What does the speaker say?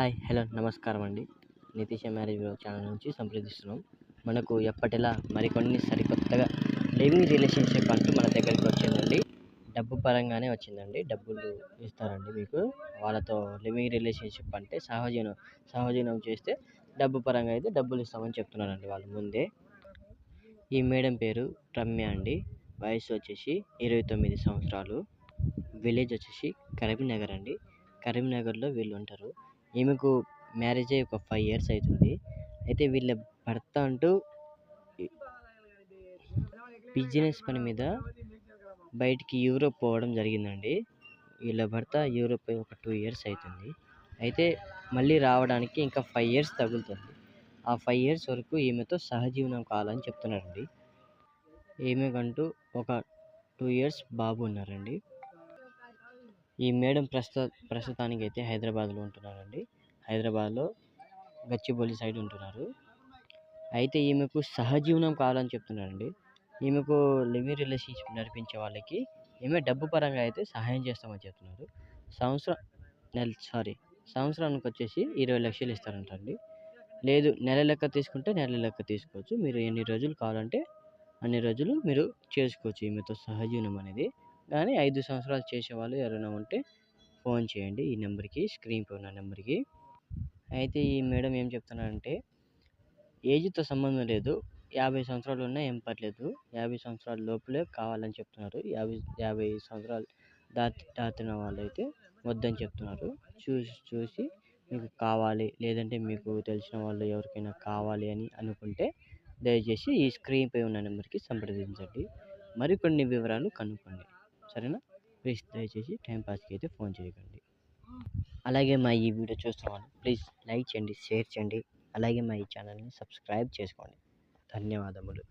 Hi hello నమస్కారం అండి. Nitish marriage channel నుంచి సంప్రదిస్తున్నాం. మనకు ఎప్పటిలా మరికొన్ని సరికొత్తగా లివింగ్ రిలేషన్షిప్ అంటూ మన దగ్గరికి వచ్చిందండి. డబ్బు పరంగానే వచ్చిందండి. డబ్బులు ఇస్తారండి మీకు. వాళ్ళతో లివింగ్ రిలేషన్షిప్ అంటే సహజీవనం సహజీవనం చేస్తే డబ్బు పరంగా అయితే డబ్బులు ఇస్తామని చెప్తున్నారండి వాళ్ళు ముందే. ఈ మేడం పేరు రమ్య అండి. వయసు వచ్చేసి ఇరవై తొమ్మిది సంవత్సరాలు. విలేజ్ వచ్చేసి కరీంనగర్ అండి. కరీంనగర్లో వీళ్ళు ఉంటారు. ఈమెకు మ్యారేజ్ అయ్యి ఒక ఫైవ్ ఇయర్స్ అవుతుంది. అయితే వీళ్ళ భర్త అంటూ బిజినెస్ పని మీద బయటికి యూరోప్ పోవడం జరిగిందండి. వీళ్ళ భర్త యూరోప్ ఒక టూ ఇయర్స్ అవుతుంది. అయితే మళ్ళీ రావడానికి ఇంకా ఫైవ్ ఇయర్స్ తగులుతుంది. ఆ ఫైవ్ ఇయర్స్ వరకు ఈమెతో సహజీవనం కావాలని చెప్తున్నారండి. ఈమెకంటూ ఒక టూ ఇయర్స్ బాబు ఉన్నారండి. ఈ మేడం ప్రస్తుత ప్రస్తుతానికి అయితే హైదరాబాద్లో ఉంటున్నారండి. హైదరాబాద్లో గచ్చిబౌలి సైడ్ ఉంటున్నారు. అయితే ఈమెకు సహజీవనం కావాలని చెప్తున్నారండి. ఈమెకు లివింగ్ రిలేషన్షిప్ నడిపించే వాళ్ళకి ఈమె డబ్బు పరంగా అయితే సహాయం చేస్తామని చెప్తున్నారు. సంవత్సరం నెల సారీ సంవత్సరానికి వచ్చేసి ఇరవై లక్షలు ఇస్తారంటండి. లేదు నెల లెక్క తీసుకుంటే నెల లెక్క తీసుకోవచ్చు. మీరు ఎన్ని రోజులు కావాలంటే అన్ని రోజులు మీరు చేసుకోవచ్చు. ఈమెతో సహజీవనం అనేది కానీ ఐదు సంవత్సరాలు చేసేవాళ్ళు ఎవరైనా ఉంటే ఫోన్ చేయండి. ఈ నెంబర్కి స్క్రీన్పై ఉన్న నెంబర్కి. అయితే ఈ మేడం ఏం చెప్తున్నారంటే ఏజ్తో సంబంధం లేదు. యాభై సంవత్సరాలు ఉన్నా ఏం పర్లేదు. యాభై సంవత్సరాల లోపలే కావాలని చెప్తున్నారు. యాభై యాభై సంవత్సరాలు దాటి దాటిన వాళ్ళైతే వద్దని చెప్తున్నారు. చూసి చూసి మీకు కావాలి. లేదంటే మీకు తెలిసిన వాళ్ళు ఎవరికైనా కావాలి అని అనుకుంటే దయచేసి ఈ స్క్రీన్పై ఉన్న నెంబర్కి సంప్రదించండి. మరికొన్ని వివరాలు కనుక్కోండి. సరేనా? ప్లీజ్ దయచేసి టైంపాస్కి అయితే ఫోన్ చేయకండి. అలాగే మా ఈ వీడియో చూస్తున్నాను ప్లీజ్ లైక్ చేయండి షేర్ చేయండి. అలాగే మా ఈ ఛానల్ని సబ్స్క్రైబ్ చేసుకోండి. ధన్యవాదములు.